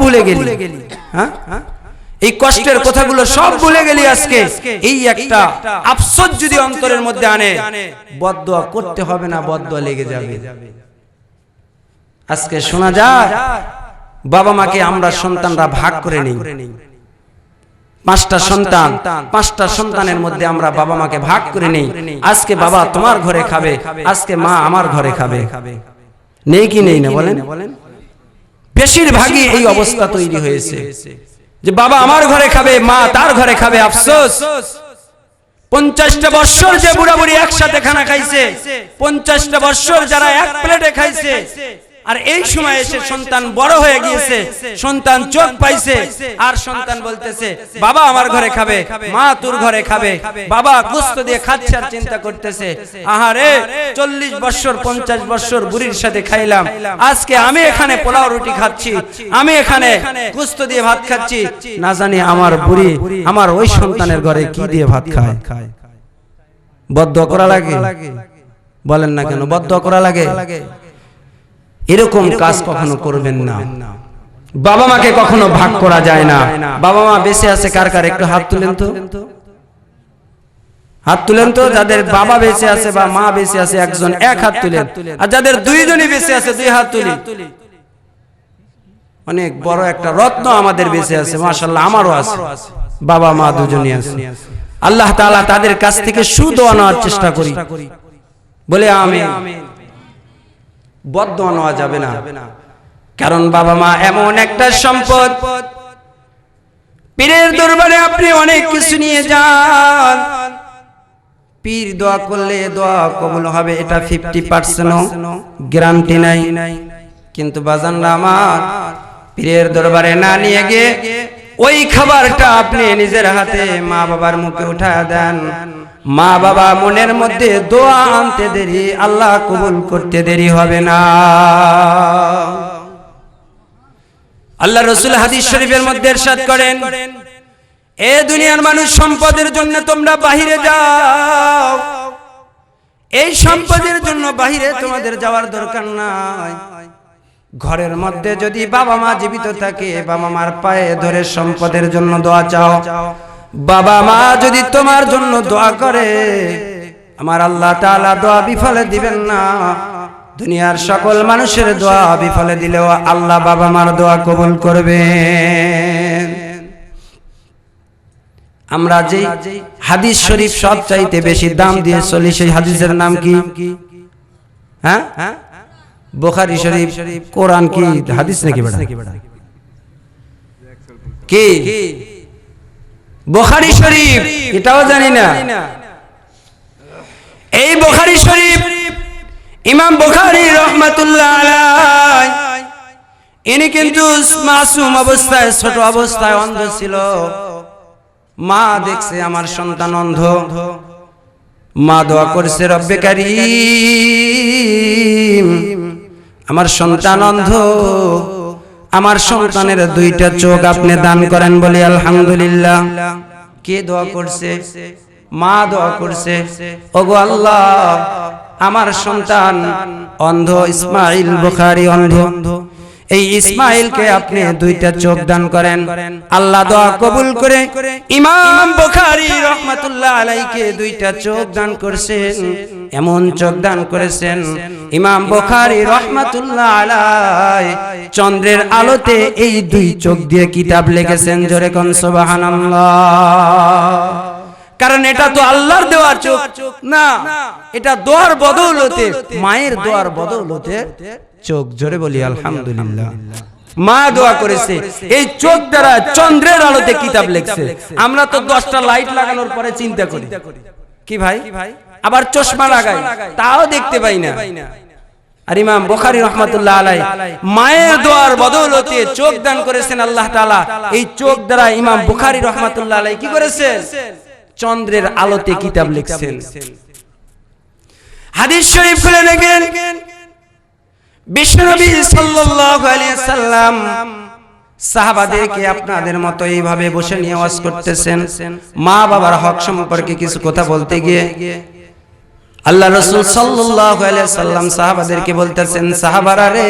ভুলে গেলি। হ্যাঁ? এই কষ্টের কথাগুলো সব ভুলে গেলি আজকে। এই একটা আফসোস যদি অন্তরের মধ্যে আনে বদদোয়া করতে হবে না বদদোয়া লেগে যাবে। আজকে শোনা যায় বাবা মাকে আমরা সন্তানরা ভাগ করে নিই। পাঁচটা সন্তান পাঁচটা সন্তানের মধ্যে আমরা বাবা মাকে ভাগ করে নেই। আজকে বাবা তোমার ঘরে খাবে আজকে মা আমার ঘরে খাবে। নেই কি নেই না বলেন? বেশিরভাগই এই অবস্থা তৈরি হয়েছে। যে বাবা আমার ঘরে খাবে মা তার ঘরে খাবে আফসোস। পঞ্চাশটা বৎসর যে বুড়া বুড়ি একসাথে খানা খাইছে পঞ্চাশটা বৎসর যারা এক প্লেটে খাইছে আর এই সময় এসে সন্তান বড় হয়ে গিয়েছে সন্তান চোখ পাইছে আর সন্তান বলতেছে বাবা আমার ঘরে খাবে মা তোর ঘরে খাবে বাবা গোস্ত দিয়ে খাচ্ছে আর চিন্তা করতেছে আহারে চল্লিশ বৎসর পঞ্চাশ বৎসর বুড়ির সাথে খাইলাম আজকে আমি এখানে পোলাও রুটি খাচ্ছি আমি এখানে গোস্ত দিয়ে ভাত খাচ্ছি না জানি আমার বুড়ি আমার ওই সন্তানের ঘরে কি দিয়ে ভাত খায়? বদ্ধ করা লাগে? বলেন না কেন বদ্ধ করা লাগে এরকম কাজ কখনো করবেন না। বাবা মাকে কখনো ভাগ করা যায় না। বাবা মা বেঁচে আছে কার কার? একটু হাত তুলেন তো। হাত তুলেন তো যাদের বাবা বেঁচে আছে বা মা বেঁচে আছে একজন এক হাত তুলেন। আর যাদের দুইজনই বেঁচে আছে দুই হাত তুলি। অনেক বড় একটা রত্ন আমাদের বেঁচে আছে মাশাল্লাহ আমারও আছে। বাবা মা দুজনই আছে। আল্লাহ তাআলা তাদের কাছ থেকে সুদোয়া নেওয়ার চেষ্টা করি। বলে আমি বদ্ধ নেওয়া যাবে না। কারণ বাবা মা এমন একটা সম্পদ। পীরের দরবারে আপনি অনেক কিছু নিয়ে যান। পীর দোয়া করলে দোয়া কবুল হবে, এটা ফিফটি পার্সেন্ট গ্যারান্টি নাই। কিন্তু বাজানরা আমার, পীরের দরবারে না নিয়ে গিয়ে ওই খাবারটা আপনি নিজের হাতে মা বাবার মুখে উঠা দেন। মা বাবা মনের মধ্যে দোয়া আনতে দেরি, আল্লাহ কবুল করতে দেরি হবে না। আল্লাহ রসুল হাদিস শরীফের মধ্যে এরশাদ করেন, এ দুনিয়ার মানুষ সম্পদের জন্য তোমরা বাহিরে যাও। এই সম্পদের জন্য বাহিরে তোমাদের যাওয়ার দরকার নাই। ঘরের মধ্যে যদি বাবা মা জীবিত থাকে, বাবা মার পায়ে ধরে সম্পদের জন্য দোয়া চাও। বাবা মা যদি তোমার জন্য দোয়া করে, আমার আল্লাহ তাআলা দোয়া বিফলে দিবেন না। দুনিয়ার সকল মানুষের দোয়া বিফলে দিলেও আল্লাহ বাবা মার দোয়া কবুল করবেন। আমরা যে হাদিস শরীফ সব চাইতে বেশি দাম দিয়ে চলি, সেই হাদিসের নাম কি? হ্যাঁ? বোখারি শরীফ, কোরআন কি? হাদিস নাকি কি? বোখারি শরীফ, এটাও জানি না। এই বোখারি শরীফ, ইমাম বোখারি রহমাতুল্লাহ ইনি কিন্তু মাসুম অবস্থায়, ছোট অবস্থায় অন্ধ ছিল। মা দেখছে আমার সন্তান অন্ধ। মা দোয়া করছে, রব্বে কারীম, আমার সন্তান অন্ধ। আমার সন্তানের দুইটা চোখ আপনি দান করেন বলি আলহামদুলিল্লাহ। কে দোয়া করছে? মা দোয়া করছে? ওগো আল্লাহ, আমার সন্তান অন্ধ ইসমাইল বুখারী অন্ধ। এই ইসমাইলকে আপনি দুইটা চোখ দান করেন। আল্লাহ দোয়া কবুল করে ইমাম বুখারী রহমাতুল্লাহ আলাইকে দুইটা চোখ দান করেছেন। এমন চোখ দান করেছেন ইমাম বুখারী রহমাতুল্লাহ আলাই চন্দ্রের আলোতে এই দুই চোখ দিয়ে কিতাব লিখেছেন, জোরে কোন সুবহানাল্লাহ। কারণ এটা তো আল্লাহর দেওয়া চোখ। না, এটা দোয়ার বদৌলতে, মায়ের দোয়ার বদৌলতে চোখ, জোরে বলি আলহামদুলিল্লাহ। মা দোয়া করেছে, এই চোখ দ্বারা চন্দ্রের আলোতে কিতাব লিখছে। আমরা তো দশটা লাইট লাগানোর পরে চিন্তা করি। কি ভাই ভাই? আবার চশমা লাগাই। তাও দেখতে পাই না। আর ইমাম বুখারী রহমাতুল্লাহ আলাই মায়ের দোয়ার বদৌলতে চোখ দান করেছেন আল্লাহ তাআলা। এই চোখ দ্বারা ইমাম বুখারী রহমাতুল্লাহ আলাই কি করেছেন? চন্দ্রের আলোতে কিতাব লিখছেন। হাদিস শরীফ খুলে দেখেন বিশ্বনবী সাল্লাল্লাহু আলাইহি সাল্লাম সাহাবাদেরকে আপনাদের মতো এইভাবে বসে নিয়ে ওয়াজ করতেছেন। মা বাবার হক সম্পর্কে কিছু কথা বলতে গিয়ে আল্লাহ রসুল সাল্লাম সাহাবাদেরকে বলতেছেন, সাহাবারা রে,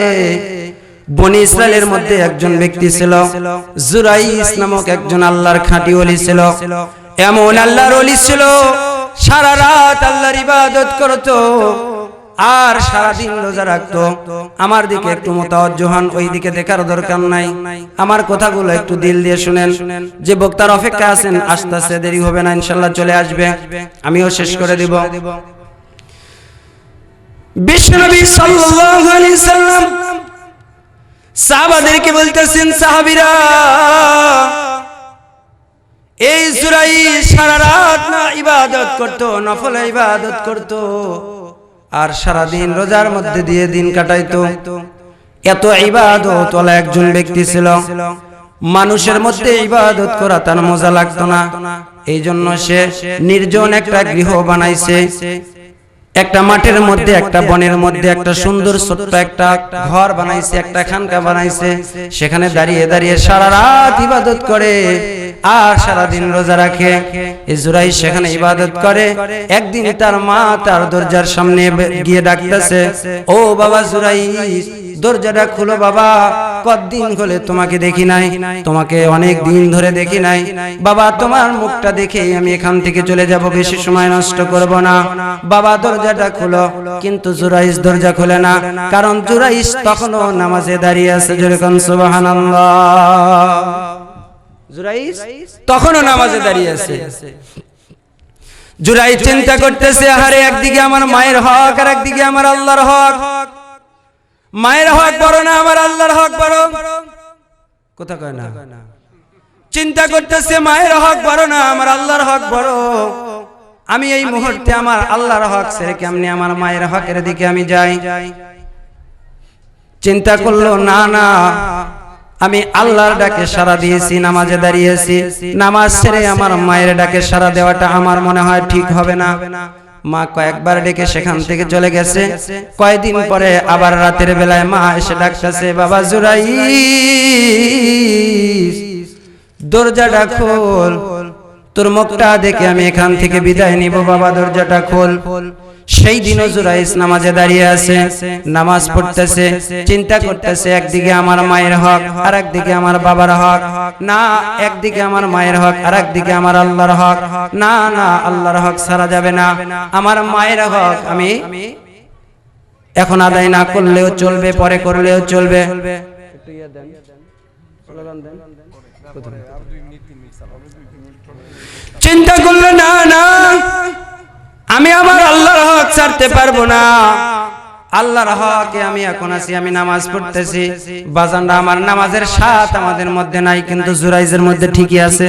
বনি ইসরায়েলের মধ্যে একজন ব্যক্তি ছিল জুরাইস নামক একজন আল্লাহর খাঁটি ওলি ছিল। এমন আল্লাহর ওলি ছিল, সারা রাত আল্লাহর ইবাদত করতো আর সারা দিন রোজা রাখতো। আমার দিকে একটু মোতাবজ্জ হন, ওই দিকে দেখার দরকার নাই। আমার কথাগুলো একটু দিল দিয়ে শুনেন। যে বক্তার অপেক্ষা আছেন, আস্তে আস্তে দেরি হবে না, ইনশাল্লাহ চলে আসবে। আমিও শেষ করে দিব। সাহাবাদেরকে বলতেছেন, সাহাবীরা, এই সুরাই সারা রাত না ইবাদত করত, নফল ইবাদত করত, আর সারা রোজার মধ্যে দিয়ে দিন কাটাইতো। এত ইবাদত ওলা একজন ব্যক্তি ছিল। মানুষের মধ্যে ইবাদত করা তার মজা লাগতো না। এই জন্য সে নির্জন একটা গৃহ বানাইছে। একটা মাঠের মধ্যে, একটা বনের মধ্যে, একটা সুন্দর ছোট্ট একটা ঘর বানাইছে, একটা খানকা বানাইছে। সেখানে দাঁড়িয়ে দাঁড়িয়ে সারা রাত ইবাদত করে। আর সারা দিন রোজা রাখে। ইসরাইল সেখানে ইবাদত করে। একদিন তার মা তার দরজার সামনে গিয়ে ডাকতেছে, ও বাবা জুরাই দরজাটা খুলো বাবা। কতদিন হলে তোমাকে দেখি নাই? তোমাকে অনেক দিন ধরে দেখি নাই। বাবা, তোমার মুখটা দেখে আমি এখান থেকে চলে যাব, বেশি সময় নষ্ট করব না। বাবা, দরজাটা খুলো। কিন্তু জুরাইস দরজা খুলে না। কারণ জুরাইস তখনও নামাজে দাঁড়িয়ে আছে যেরকম সুবহানাল্লাহ। জুরাইস তখনও নামাজে দাঁড়িয়ে আছে। জুরাই চিন্তা করতেছে আহারে একদিকে আমার মায়ের হক আর একদিকে আমার আল্লাহর হক। মায়ের হক বড় না আমার আল্লাহর হক বড়? কথা কয় না। চিন্তা করতেছে মায়ের হক বড় না আমার আল্লাহর হক বড়? আমি এই মুহূর্তে আমার আল্লাহর হক ছেড়ে কেমনি আমার মায়ের হকের দিকে আমি যাই? চিন্তা করল না না। আমি আল্লাহর ডাকে সারা দিয়েছি নামাজে দাঁড়িয়েছি। নামাজ ছেড়ে আমার মায়ের ডাকে সারা দেওয়াটা আমার মনে হয় ঠিক হবে না। মা কয়েকবার ডেকে সেখান থেকে চলে গেছে। কয়দিন পরে আবার রাতের বেলায় মা এসে ডাকতেছে বাবা জুরাই দরজাটা খোল। তোর মুখটা দেখে আমি এখান থেকে বিদায় নিব বাবা দরজাটা খোল। সেই দিনও জুরাইস নামাজে দাঁড়িয়ে আছে। নামাজ পড়তেছে, চিন্তা করতেছে, একদিকে আমার মায়ের হক আর একদিকে আমার বাবার হক। না, একদিকে আমার মায়ের হক আর একদিকে আমার আল্লাহর হক। না না, আল্লাহর হক সারা যাবে না। আমার মায়ের হক আমি এখন আদায় না করলেও চলবে, পরে করলেও চলবে। চিন্তা করল না না। আমি আমার ছাড়তে পারব না। আল্লাহর হকে আমি এখন আছি আমি নামাজ পড়তেছি। বাজানরা আমার নামাজের সাথ আমাদের মধ্যে নাই কিন্তু জুরাইজের মধ্যে ঠিকই আছে।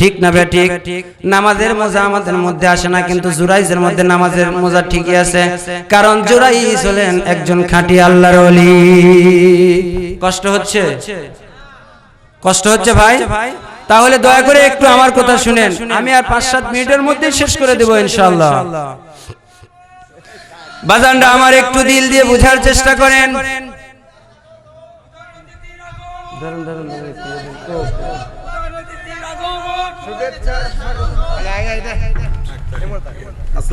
ঠিক না বে ঠিক? নামাজের মজা আমাদের মধ্যে আসে না কিন্তু জুরাইজের মধ্যে নামাজের মজা ঠিকই আছে। কারণ জুরাইজ হলেন একজন খাঁটি আল্লাহর ওলি। কষ্ট হচ্ছে? কষ্ট হচ্ছে? ভাই? তাহলে দয়া করে একটু আমার কথা শুনেন। আমি আর পাঁচ সাত মিনিটের মধ্যে শেষ করে দেবো ইনশাল্লাহ। বাজানটা আমার একটু দিল দিয়ে বুঝার চেষ্টা করেন। শুভেচ্ছা